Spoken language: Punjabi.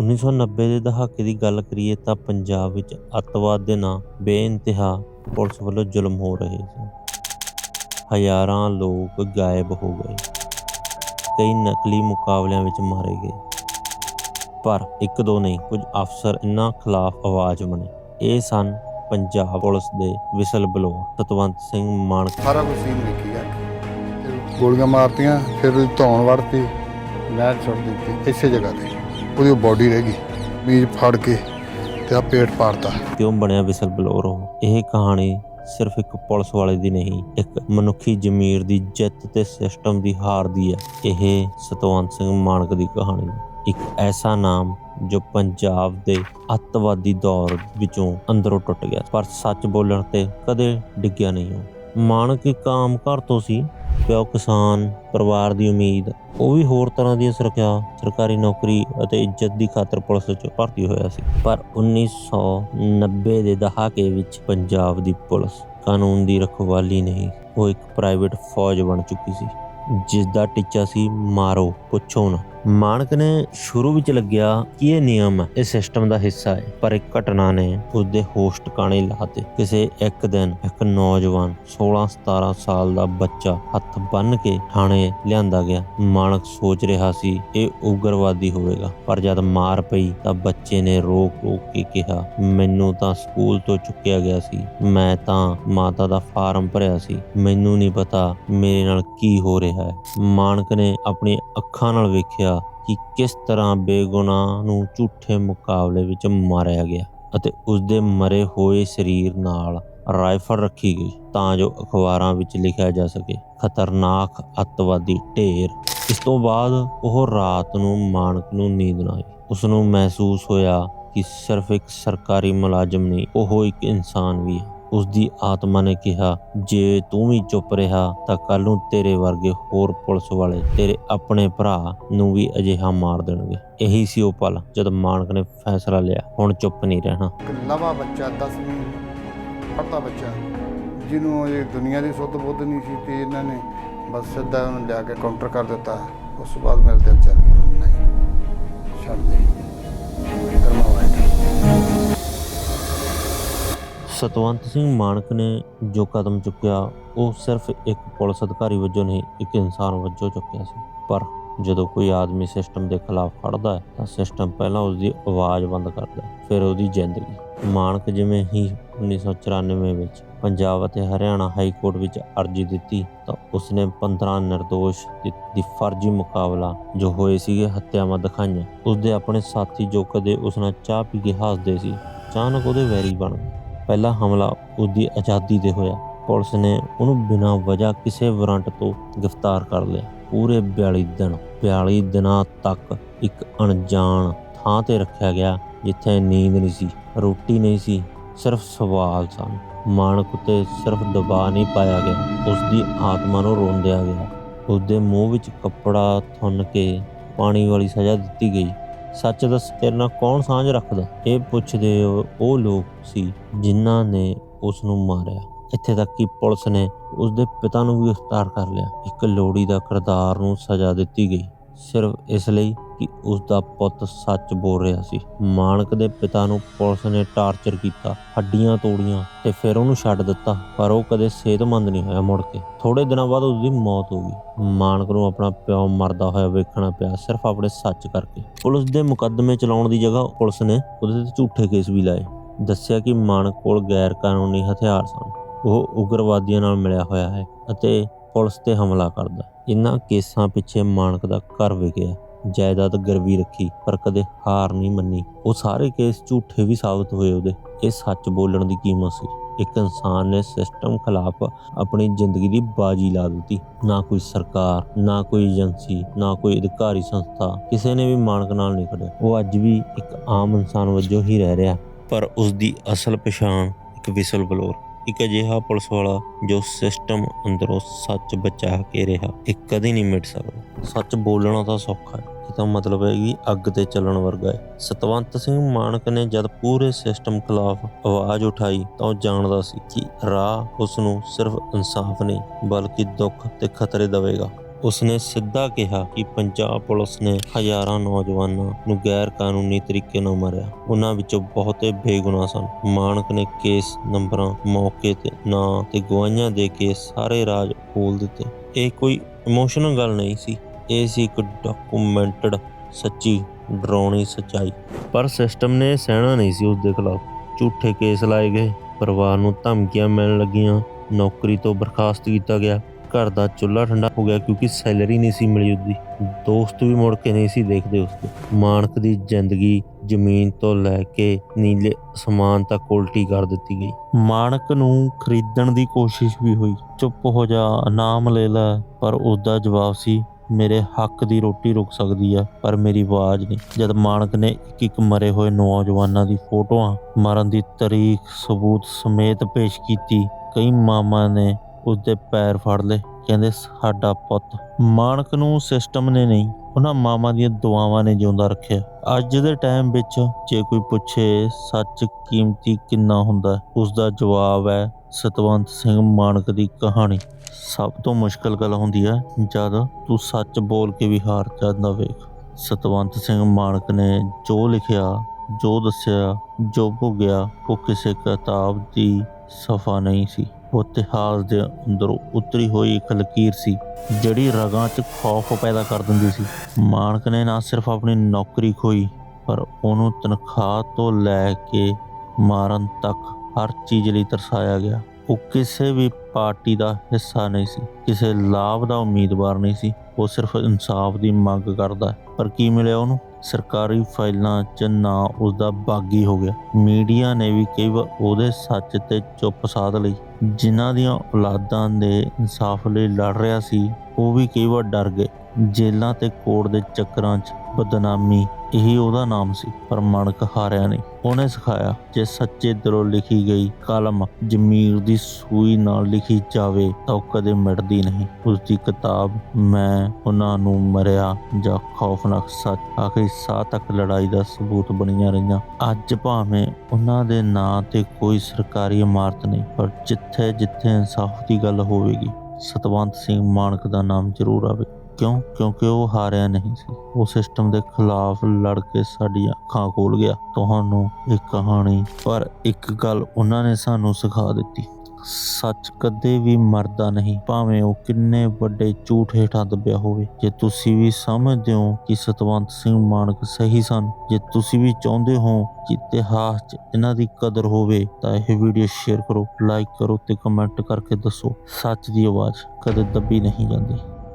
1990 ਦੇ ਦਹਾਕੇ ਦੀ ਗੱਲ ਕਰੀਏ ਤਾਂ ਪੰਜਾਬ ਵਿੱਚ ਅੱਤਵਾਦ ਦੇ ਨਾਂ ਬੇਇੰਤਹਾ ਪੁਲਿਸ ਵੱਲੋਂ ਜ਼ੁਲਮ ਹੋ ਰਹੇ ਸਨ। ਹਜ਼ਾਰਾਂ ਲੋਕ ਗਾਇਬ ਹੋ ਗਏ। ਕਈ ਨਕਲੀ ਮੁਕਾਬਲਿਆਂ ਵਿੱਚ ਮਾਰੇ ਗਏ। ਪਰ ਇੱਕ ਦੋ ਨਹੀਂ, ਕੁਝ ਅਫਸਰ ਇਹਨਾਂ ਖਿਲਾਫ ਆਵਾਜ਼ ਬਣੇ। ਇਹ ਸਨ ਪੰਜਾਬ ਪੁਲਿਸ ਦੇ ਵਿਸਲ ਬਲੋ ਸਤਵੰਤ ਸਿੰਘ ਮਾਨਕ ਸਾਰਾ ਕੁਝ ਸੀਨ ਦੇਖੀ ਜਾ ਗੋਲੀਆਂ ਮਾਰਤੀਆਂ, ਫਿਰ ਧੌਣ ਵੜਤੀ ਨਹਿਰ 'ਚ ਦਿੱਤੀ, ਇਸੇ ਜਗ੍ਹਾ ਤੇ। ਉਹਦੀ ਬੋਡੀ ਰਹਿ ਗਈ, ਬੀਜ ਫੜ ਕੇ ਤੇ ਆ ਪੇਟ ਪਾੜਤਾ। ਕਿਉਂ ਬਣਿਆ ਵਿਸਲ ਬਲੋਅਰ ਉਹ? ਇਹ ਕਹਾਣੀ ਸਿਰਫ ਇੱਕ ਪੁਲਿਸ ਵਾਲੇ ਦੀ ਨਹੀਂ, ਇੱਕ ਮਨੁੱਖੀ ਜ਼ਮੀਰ ਦੀ ਜਿੱਤ ਤੇ ਸਿਸਟਮ ਦੀ ਹਾਰ ਦੀ ਹੈ। ਇਹ ਸਤਵੰਤ ਸਿੰਘ ਮਾਨਕ ਦੀ ਕਹਾਣੀ ਹੈ। ਇੱਕ ਐਸਾ ਨਾਮ ਜੋ ਪੰਜਾਬ ਦੇ ਅੱਤਵਾਦੀ ਦੌਰ ਵਿੱਚੋਂ ਅੰਦਰੋਂ ਟੁੱਟ ਗਿਆ, ਪਰ ਸੱਚ ਬੋਲਣ ਤੇ ਕਦੇ ਡਿੱਗਿਆ ਨਹੀਂ ਉਹ। ਮਾਨਕ ਇੱਕ ਆਮ ਘਰ ਤੋਂ ਸੀ ਪਿਓ ਕਿਸਾਨ ਪਰਿਵਾਰ ਦੀ ਉਮੀਦ। ਉਹ ਵੀ ਹੋਰ ਤਰ੍ਹਾਂ ਦੀ ਸੁਰੱਖਿਆ, ਸਰਕਾਰੀ ਨੌਕਰੀ ਅਤੇ ਇੱਜ਼ਤ ਦੀ ਖਾਤਰ ਪੁਲਿਸ ਵਿੱਚ ਭਰਤੀ ਹੋਇਆ ਸੀ। ਪਰ 1990 ਦੇ ਦਹਾਕੇ ਵਿੱਚ ਪੰਜਾਬ ਦੀ ਪੁਲਿਸ ਕਾਨੂੰਨ ਦੀ ਰਖਵਾਲੀ ਨਹੀਂ, ਉਹ ਇੱਕ ਪ੍ਰਾਈਵੇਟ ਫੌਜ ਬਣ ਚੁੱਕੀ ਸੀ। ਜਿਸ ਦਾ ਟੀਚਾ ਸੀ ਮਾਰੋ, ਪੁੱਛੋ ਨਾ। ਮਾਨਕ ਨੇ ਸ਼ੁਰੂ ਵਿੱਚ ਲੱਗਿਆ ਕਿ ਇਹ ਨਿਯਮ ਹੈ ਇਹ ਸਿਸਟਮ ਦਾ ਹਿੱਸਾ ਹੈ, ਪਰ ਇੱਕ ਘਟਨਾ ਨੇ ਉਸਦੇ ਹੋਸ਼ ਟਿਕਾਣੇ ਲਾਤੇ ਕਿਸੇ ਇੱਕ ਦਿਨ ਇੱਕ ਨੌਜਵਾਨ 16-17 ਸਾਲ ਦਾ ਬੱਚਾ ਹੱਥ ਬੰਨ ਕੇ ਥਾਣੇ ਲਿਆਂਦਾ ਗਿਆ। ਮਾਨਕ ਸੋਚ ਰਿਹਾ ਸੀ, ਇਹ ਉਗਰਵਾਦੀ ਹੋਵੇਗਾ, ਪਰ ਜਦ ਮਾਰ ਪਈ ਤਾਂ ਬੱਚੇ ਨੇ ਰੋਕ ਰੋਕ ਕੇ ਕਿਹਾ, ਮੈਨੂੰ ਤਾਂ ਸਕੂਲ ਤੋਂ ਚੁੱਕਿਆ ਗਿਆ ਸੀ। ਮੈਂ ਤਾਂ ਮਾਤਾ ਦਾ ਫਾਰਮ ਭਰਿਆ ਸੀ। ਮੈਨੂੰ ਨਹੀਂ ਪਤਾ ਮੇਰੇ ਨਾਲ ਕੀ ਹੋ ਰਿਹਾ। ਹੈ। ਮਾਨਕ ਨੇ ਆਪਣੀ ਅੱਖਾਂ ਨਾਲ ਵੇਖਿਆ ਕਿ ਕਿਸ ਤਰ੍ਹਾਂ ਬੇਗੁਨਾਹ ਨੂੰ ਝੂਠੇ ਮੁਕਾਬਲੇ ਵਿੱਚ ਮਾਰਿਆ ਗਿਆ ਅਤੇ ਉਸ ਦੇ ਮਰੇ ਹੋਏ ਸਰੀਰ ਨਾਲ ਰਾਈਫਲ ਰੱਖੀ ਗਈ ਤਾਂ ਜੋ ਅਖਬਾਰਾਂ ਵਿੱਚ ਲਿਖਿਆ ਜਾ ਸਕੇ। ਖਤਰਨਾਕ ਅੱਤਵਾਦੀ ਢੇਰ। ਇਸ ਤੋਂ ਬਾਅਦ ਉਹ ਰਾਤ ਨੂੰ ਮਾਨਕ ਨੂੰ ਨੀਂਦ ਨਾ ਆਈ। ਉਸ ਨੂੰ ਮਹਿਸੂਸ ਹੋਇਆ ਕਿ ਸਿਰਫ ਇੱਕ ਸਰਕਾਰੀ ਮੁਲਾਜ਼ਮ ਨਹੀਂ, ਉਹ ਇੱਕ ਇਨਸਾਨ ਵੀ ਹੈ। ਉਸ ਦੀ ਆਤਮਾ ਨੇ ਕਿਹਾ, ਜੇ ਤੂੰ ਵੀ ਚੁੱਪ ਰਿਹਾ ਤਾਂ ਕੱਲ ਨੂੰ ਤੇਰੇ ਵਰਗੇ ਹੋਰ ਪੁਲਿਸ ਵਾਲੇ ਤੇਰੇ ਆਪਣੇ ਭਰਾ ਨੂੰ ਵੀ ਅਜਿਹਾ ਮਾਰ ਦੇਣਗੇ। ਇਹੀ ਸੀ ਉਹ ਪਲ, ਜਦ ਮਾਨਕ ਨੇ ਫੈਸਲਾ ਲਿਆ, ਹੁਣ ਚੁੱਪ ਨਹੀਂ ਰਹਿਣਾ। ਇੱਕ ਬੱਚਾ 10ਵੀਂ ਪੜ੍ਹਦਾ ਬੱਚਾ, ਜਿਹਨੂੰ ਇਹ ਦੁਨੀਆ ਦੀ ਸੁੱਧ ਬੁੱਧ ਨਹੀਂ ਸੀ ਤੇ ਇਹਨਾਂ ਨੇ ਬਸ ਸਿੱਧਾ ਉਹਨੂੰ ਲਿਆ ਕੇ ਕਾਊਂਟਰ ਕਰ ਦਿੱਤਾ। ਉਸ ਤੋਂ ਬਾਅਦ ਮੇਰੇ ਦਿਲ ਚੱਲ ਗਿਆ। ਸਤਵੰਤ ਸਿੰਘ ਮਾਨਕ ਨੇ ਜੋ ਕਦਮ ਚੁੱਕਿਆ, ਉਹ ਸਿਰਫ ਇੱਕ ਪੁਲਿਸ ਅਧਿਕਾਰੀ ਵਜੋਂ ਨਹੀਂ, ਇੱਕ ਇਨਸਾਨ ਵਜੋਂ ਚੁੱਕਿਆ ਸੀ। ਪਰ ਜਦੋਂ ਕੋਈ ਆਦਮੀ ਸਿਸਟਮ ਦੇ ਖਿਲਾਫ ਖੜਦਾ ਹੈ, ਤਾਂ ਸਿਸਟਮ ਪਹਿਲਾਂ ਉਸ ਦੀ ਆਵਾਜ਼ ਬੰਦ ਕਰਦਾ ਹੈ, ਫਿਰ ਉਹਦੀ ਜ਼ਿੰਦਗੀ। ਮਾਨਕ ਜਿਵੇਂ ਹੀ 1994 ਵਿੱਚ ਪੰਜਾਬ ਅਤੇ ਹਰਿਆਣਾ ਹਾਈ ਕੋਰਟ ਵਿੱਚ ਅਰਜ਼ੀ ਦਿੱਤੀ, ਤਾਂ ਉਸਨੇ 15 ਨਿਰਦੋਸ਼ ਦੀ ਦੀ ਫਰਜ਼ੀ ਮੁਕਾਬਲਾ, ਜੋ ਹੋਏ ਸੀਗੇ ਹੱਤਿਆਵਾਂ ਦਿਖਾਈਆਂ। ਉਸਦੇ ਆਪਣੇ ਸਾਥੀ ਜੋ ਕਦੇ ਉਸ ਨਾਲ ਚਾਹ ਪੀ ਕੇ ਹੱਸਦੇ ਸੀ, ਅਚਾਨਕ ਉਹਦੇ ਵੈਰੀ ਬਣ ਗਏ। ਪਹਿਲਾ ਹਮਲਾ ਉਸਦੀ ਆਜ਼ਾਦੀ ਤੇ ਹੋਇਆ। ਪੁਲਿਸ ਨੇ ਉਹਨੂੰ ਬਿਨਾਂ ਵਜ੍ਹਾ ਕਿਸੇ ਵਾਰੰਟ ਤੋਂ ਗ੍ਰਿਫਤਾਰ ਕਰ ਲਿਆ। ਪੂਰੇ 42 ਦਿਨ 42 ਦਿਨਾਂ ਤੱਕ ਇੱਕ ਅਣਜਾਣ ਥਾਂ ਤੇ ਰੱਖਿਆ ਗਿਆ ਜਿੱਥੇ ਨੀਂਦ ਨਹੀਂ ਸੀ, ਰੋਟੀ ਨਹੀਂ ਸੀ, ਸਿਰਫ ਸਵਾਲ ਸਨ। ਮਾਨਕ ਉਤੇ ਸਿਰਫ ਦਬਾਅ ਨਹੀਂ ਪਾਇਆ ਗਿਆ ਉਸ ਦੀ ਆਤਮਾ ਨੂੰ ਰੋਂਦਿਆ ਗਿਆ। ਉਸਦੇ ਮੂੰਹ ਵਿੱਚ ਕੱਪੜਾ ਥੁੰਨ ਕੇ ਪਾਣੀ ਵਾਲੀ ਸਜ਼ਾ ਦਿੱਤੀ ਗਈ। ਸੱਚ ਦੱਸ, ਤੇਰੇ ਨਾਲ ਕੌਣ ਸਾਂਝ ਰੱਖਦਾ? ਇਹ ਪੁੱਛਦੇ ਉਹ ਲੋਕ ਸੀ ਜਿਨ੍ਹਾਂ ਨੇ ਉਸ ਨੂੰ ਮਾਰਿਆ। ਇੱਥੇ ਤੱਕ ਕਿ ਪੁਲਿਸ ਨੇ ਉਸ ਦੇ ਪਿਤਾ ਨੂੰ ਵੀ ਗ੍ਰਿਫਤਾਰ ਕਰ ਲਿਆ। ਇੱਕ ਲੋੜੀ ਦਾ ਕਿਰਦਾਰ ਨੂੰ ਸਜ਼ਾ ਦਿੱਤੀ ਗਈ। ਸਿਰਫ ਇਸ ਲਈ ਕਿ ਉਸ ਦਾ ਪੁੱਤ ਸੱਚ ਬੋਲ ਰਿਹਾ ਸੀ। ਮਾਨਕ ਦੇ ਪਿਤਾ ਨੂੰ ਪੁਲਿਸ ਨੇ ਟਾਰਚਰ ਕੀਤਾ, ਹੱਡੀਆਂ ਤੋੜੀਆਂ ਤੇ ਫਿਰ ਉਹਨੂੰ ਛੱਡ ਦਿੱਤਾ, ਪਰ ਉਹ ਕਦੇ ਸਿਹਤਮੰਦ ਨਹੀਂ ਹੋਇਆ ਮੁੜ ਕੇ। ਥੋੜੇ ਦਿਨਾਂ ਬਾਅਦ ਉਸ ਦੀ ਮੌਤ ਹੋ ਗਈ। ਮਾਨਕ ਨੂੰ ਆਪਣਾ ਪਿਓ ਮਰਦਾ ਹੋਇਆ ਵੇਖਣਾ ਪਿਆ, ਸਿਰਫ ਆਪਣੇ ਸੱਚ ਕਰਕੇ। ਪੁਲਿਸ ਦੇ ਮੁਕੱਦਮੇ ਚਲਾਉਣ ਦੀ ਜਗ੍ਹਾ ਪੁਲਿਸ ਨੇ ਉਹਦੇ ਤੇ ਝੂਠੇ ਕੇਸ ਵੀ ਲਾਏ। ਦੱਸਿਆ ਕਿ ਮਾਨਕ ਕੋਲ ਗੈਰ ਕਾਨੂੰਨੀ ਹਥਿਆਰ ਸਨ। ਉਹ ਉਗਰਵਾਦੀਆਂ ਨਾਲ ਮਿਲਿਆ ਹੋਇਆ ਹੈ ਅਤੇ ਪੁਲਿਸ ਤੇ ਹਮਲਾ ਕਰਦਾ ਇਨ੍ਹਾਂ ਕੇਸਾਂ ਪਿੱਛੇ ਮਾਨਕ ਦਾ ਘਰ ਵਿਕਿਆ ਜਾਇਦਾਦ ਗਰਵੀ ਰੱਖੀ, ਪਰ ਕਦੇ ਹਾਰ ਨਹੀਂ ਮੰਨੀ। ਉਹ ਸਾਰੇ ਕੇਸ ਝੂਠੇ ਵੀ ਸਾਬਤ ਹੋਏ ਉਹਦੇ। ਇਹ ਸੱਚ ਬੋਲਣ ਦੀ ਕੀਮਤ ਸੀ। ਇੱਕ ਇਨਸਾਨ ਨੇ ਸਿਸਟਮ ਖਿਲਾਫ ਆਪਣੀ ਜ਼ਿੰਦਗੀ ਦੀ ਬਾਜੀ ਲਾ ਦਿੱਤੀ। ਨਾ ਕੋਈ ਸਰਕਾਰ, ਨਾ ਕੋਈ ਏਜੰਸੀ, ਨਾ ਕੋਈ ਅਧਿਕਾਰੀ ਸੰਸਥਾ, ਕਿਸੇ ਨੇ ਵੀ ਮਾਨਕ ਨਾਲ ਨਹੀਂ ਖੜਿਆ। ਉਹ ਅੱਜ ਵੀ ਇੱਕ ਆਮ ਇਨਸਾਨ ਵਜੋਂ ਹੀ ਰਹਿ ਰਿਹਾ, ਪਰ ਉਸ ਦੀ ਅਸਲ ਪਛਾਣ ਇੱਕ ਵਿਸਲ ਬਲੋਰ ਇੱਕ ਅਜਿਹਾ ਪੁਲਿਸ ਵਾਲਾ ਜੋ ਸਿਸਟਮ ਅੰਦਰੋਂ ਸੱਚ ਬਚਾ ਕੇ ਰਿਹਾ, ਇਹ ਕਦੇ ਨਹੀਂ ਮਿਟ ਸਕਦਾ। ਸੱਚ ਬੋਲਣਾ ਤਾਂ ਸੌਖਾ ਹੈ ਤਾਂ ਮਤਲਬ ਹੈ ਕਿ ਅੱਗ ਤੇ ਚੱਲਣ ਵਰਗਾ ਹੈ। ਸਤਵੰਤ ਸਿੰਘ ਮਾਨਕ ਨੇ ਜਦ ਪੂਰੇ ਸਿਸਟਮ ਖਿਲਾਫ ਆਵਾਜ਼ ਉਠਾਈ ਤਾਂ ਉਹ ਜਾਣਦਾ ਸੀ ਕਿ ਰਾਹ ਉਸ ਨੂੰ ਸਿਰਫ ਇਨਸਾਫ ਨਹੀਂ, ਬਲਕਿ ਦੁੱਖ ਤੇ ਖਤਰੇ ਦੇਵੇਗਾ। ਉਸਨੇ ਸਿੱਧਾ ਕਿਹਾ ਕਿ ਪੰਜਾਬ ਪੁਲਿਸ ਨੇ ਹਜ਼ਾਰਾਂ ਨੌਜਵਾਨਾਂ ਨੂੰ ਗੈਰ ਕਾਨੂੰਨੀ ਤਰੀਕੇ ਨਾਲ ਮਾਰਿਆ। ਉਹਨਾਂ ਵਿੱਚੋਂ ਬਹੁਤੇ ਬੇਗੁਨਾਹ ਸਨ। ਮਾਨਕ ਨੇ ਕੇਸ ਨੰਬਰਾਂ, ਮੌਕੇ ਤੇ ਨਾਂ ਤੇ ਗਵਾਹੀਆਂ ਦੇ ਕੇ ਸਾਰੇ ਰਾਜ ਖੋਲ ਦਿੱਤੇ। ਇਹ ਕੋਈ ਇਮੋਸ਼ਨਲ ਗੱਲ ਨਹੀਂ ਸੀ। ਇਹ ਸੀ ਇੱਕ ਡਾਕੂਮੈਂਟਡ ਸੱਚੀ ਡਰਾਉਣੀ ਸੱਚਾਈ। ਪਰ ਸਿਸਟਮ ਨੇ ਸਹਿਣਾ ਨਹੀਂ ਸੀ ਉਸ ਦੇ ਖਿਲਾਫ। ਝੂਠੇ ਕੇਸ ਲਾਏ ਗਏ। ਪਰਿਵਾਰ ਨੂੰ ਧਮਕੀਆਂ ਮਿਲਣ ਲੱਗੀਆਂ। ਨੌਕਰੀ ਤੋਂ ਬਰਖਾਸਤ ਕੀਤਾ ਗਿਆ। ਘਰ ਦਾ ਚੁੱਲ੍ਹਾ ਠੰਡਾ ਹੋ ਗਿਆ ਕਿਉਂਕਿ ਸੈਲਰੀ ਨਹੀਂ ਸੀ ਮਿਲੀ ਉਹਦੀ। ਦੋਸਤ ਵੀ ਮੁੜ ਕੇ ਨਹੀਂ ਸੀ ਦੇਖਦੇ ਉਸਦੇ ਮਾਨਕ ਦੀ ਜ਼ਿੰਦਗੀ ਜ਼ਮੀਨ ਤੋਂ ਲੈ ਕੇ ਨੀਲੇ ਅਸਮਾਨ ਤੱਕ ਉਲਟੀ ਕਰ ਦਿੱਤੀ ਗਈ। ਮਾਨਕ ਨੂੰ ਖਰੀਦਣ ਦੀ ਕੋਸ਼ਿਸ਼ ਵੀ ਹੋਈ। ਚੁੱਪ ਹੋ ਜਾ, ਨਾਮ ਲੈ ਲੈ, ਪਰ ਉਸਦਾ ਜਵਾਬ ਸੀ, ਮੇਰੇ ਹੱਕ ਦੀ ਰੋਟੀ ਰੁਕ ਸਕਦੀ ਆ, ਪਰ ਮੇਰੀ ਆਵਾਜ਼ ਨਹੀਂ। ਜਦ ਮਾਨਕ ਨੇ ਇੱਕ ਇੱਕ ਮਰੇ ਹੋਏ ਨੌਜਵਾਨਾਂ ਦੀ ਫੋਟੋਆਂ ਮਰਨ ਦੀ ਤਾਰੀਖ ਸਬੂਤ ਸਮੇਤ ਪੇਸ਼ ਕੀਤੀ, ਕਈ ਮਾਮਾ ਨੇ ਉਸਦੇ ਪੈਰ ਫੜ ਲਏ। ਕਹਿੰਦੇ ਸਾਡਾ ਪੁੱਤ ਮਾਨਕ ਨੂੰ ਸਿਸਟਮ ਨੇ ਨਹੀਂ ਉਹਨਾਂ ਮਾਮਾ ਦੀਆਂ ਦੁਆਵਾਂ ਨੇ ਜਿਉਂਦਾ ਰੱਖਿਆ। ਅੱਜ ਦੇ ਟਾਈਮ ਵਿੱਚ ਜੇ ਕੋਈ ਪੁੱਛੇ ਸੱਚ ਕੀਮਤੀ ਕਿੰਨਾ ਹੁੰਦਾ ਹੈ, ਉਸ ਦਾ ਜਵਾਬ ਹੈ ਸਤਵੰਤ ਸਿੰਘ ਮਾਨਕ ਦੀ ਕਹਾਣੀ। ਸਭ ਤੋਂ ਮੁਸ਼ਕਲ ਗੱਲ ਹੁੰਦੀ ਹੈ ਜਦ ਤੂੰ ਸੱਚ ਬੋਲ ਕੇ ਵੀ ਹਾਰ ਜਾਂਦਾ ਵੇਖ। ਸਤਵੰਤ ਸਿੰਘ ਮਾਨਕ ਨੇ ਜੋ ਲਿਖਿਆ ਜੋ ਦੱਸਿਆ ਜੋ ਭੁਗਿਆ ਉਹ ਕਿਸੇ ਕਿਤਾਬ ਦੀ ਸਫਾ ਨਹੀਂ ਸੀ। ਇਤਿਹਾਸ ਦੇ ਅੰਦਰੋਂ ਉਤਰੀ ਹੋਈ ਇੱਕ ਲਕੀਰ ਸੀ, ਜਿਹੜੀ ਰਗਾਂ 'ਚ ਖੌਫ ਪੈਦਾ ਕਰ ਦਿੰਦੀ ਸੀ। ਮਾਨਕ ਨੇ ਨਾ ਸਿਰਫ ਆਪਣੀ ਨੌਕਰੀ ਖੋਈ, ਪਰ ਉਹਨੂੰ ਤਨਖਾਹ ਤੋਂ ਲੈ ਕੇ ਮਾਰਨ ਤੱਕ ਹਰ ਚੀਜ਼ ਲਈ ਤਰਸਾਇਆ ਗਿਆ। ਉਹ ਕਿਸੇ ਵੀ ਪਾਰਟੀ ਦਾ ਹਿੱਸਾ ਨਹੀਂ ਸੀ, ਕਿਸੇ ਲਾਭ ਦਾ ਉਮੀਦਵਾਰ ਨਹੀਂ ਸੀ, ਉਹ ਸਿਰਫ ਇਨਸਾਫ ਦੀ ਮੰਗ ਕਰਦਾ ਪਰ ਕੀ ਮਿਲਿਆ ਉਹਨੂੰ? ਸਰਕਾਰੀ ਫਾਈਲਾਂ 'ਚ ਨਾ ਉਸਦਾ ਬਾਗੀ ਹੋ ਗਿਆ। ਮੀਡੀਆ ਨੇ ਵੀ ਕਈ ਵਾਰ ਉਹਦੇ ਸੱਚ ਤੇ ਚੁੱਪ ਸਾਧ ਲਈ। ਜਿਨ੍ਹਾਂ ਦੀਆਂ ਔਲਾਦਾਂ ਦੇ ਇਨਸਾਫ ਲਈ ਲੜ ਰਿਹਾ ਸੀ, ਉਹ ਵੀ ਕਈ ਵਾਰ ਡਰ ਗਏ। ਜੇਲਾਂ ਤੇ ਕੋਰਟ ਦੇ ਚੱਕਰਾਂ 'ਚ ਬਦਨਾਮੀ, ਇਹੀ ਉਹਦਾ ਨਾਮ ਸੀ, ਪਰ ਮਣਕ ਹਾਰਿਆ ਨਹੀਂ। ਉਹਨੇ ਸਿਖਾਇਆ ਜੇ ਸੱਚੇ ਦਿਲੋਂ ਲਿਖੀ ਗਈ ਕਲਮ ਜ਼ਮੀਰ ਦੀ ਸੂਈ ਨਾਲ ਲਿਖੀ ਜਾਵੇ ਤਾਂ ਉਹ ਕਦੇ ਮਿਟਦੀ ਨਹੀਂ। ਉਸ ਦੀ ਕਿਤਾਬ, ਮੈਂ ਉਹਨਾਂ ਨੂੰ ਮਰਿਆ ਜਾਂ ਖੌਫਨਾਕ ਸੱਚ ਆਖਰੀ ਸਾਹ ਤੱਕ ਲੜਾਈ ਦਾ ਸਬੂਤ ਬਣੀਆਂ ਰਹੀਆਂ। ਅੱਜ ਭਾਵੇਂ ਉਹਨਾਂ ਦੇ ਨਾਂ ਤੇ ਕੋਈ ਸਰਕਾਰੀ ਇਮਾਰਤ ਨਹੀਂ, ਪਰ ਜਿੱਥੇ ਜਿੱਥੇ ਇਨਸਾਫ ਦੀ ਗੱਲ ਹੋਵੇਗੀ, ਸਤਵੰਤ ਸਿੰਘ ਮਾਨਕ ਦਾ ਨਾਮ ਜ਼ਰੂਰ ਆਵੇ। ਕਿਉਂ? ਕਿਉਂਕਿ ਉਹ ਹਾਰਿਆ ਨਹੀਂ ਸੀ। ਉਹ ਸਿਸਟਮ ਦੇ ਖਿਲਾਫ ਲੜ ਕੇ ਸਾਡੀਆਂ ਅੱਖਾਂ ਖੋਲ ਗਿਆ। ਤੁਹਾਨੂੰ ਇਹ ਕਹਾਣੀ, ਪਰ ਇੱਕ ਗੱਲ ਉਹਨਾਂ ਨੇ ਸਾਨੂੰ ਸਿਖਾ ਦਿੱਤੀ। ਸੱਚ ਕਦੇ ਵੀ ਮਰਦਾ ਨਹੀਂ, ਭਾਵੇਂ ਉਹ ਕਿੰਨੇ ਵੱਡੇ ਝੂਠ ਹੇਠਾਂ ਦੱਬਿਆ ਹੋਵੇ। ਜੇ ਤੁਸੀਂ ਵੀ ਸਮਝਦੇ ਹੋ ਕਿ ਸਤਵੰਤ ਸਿੰਘ ਮਾਨਕ ਸਹੀ ਸਨ, ਜੇ ਤੁਸੀਂ ਵੀ ਚਾਹੁੰਦੇ ਹੋ ਕਿ ਇਤਿਹਾਸ 'ਚ ਇਹਨਾਂ ਦੀ ਕਦਰ ਹੋਵੇ, ਤਾਂ ਇਹ ਵੀਡੀਓ ਸ਼ੇਅਰ ਕਰੋ, ਲਾਈਕ ਕਰੋ ਤੇ ਕਮੈਂਟ ਕਰਕੇ ਦੱਸੋ, ਸੱਚ ਦੀ ਆਵਾਜ਼ ਕਦੇ ਦੱਬੀ ਨਹੀਂ ਜਾਂਦੀ।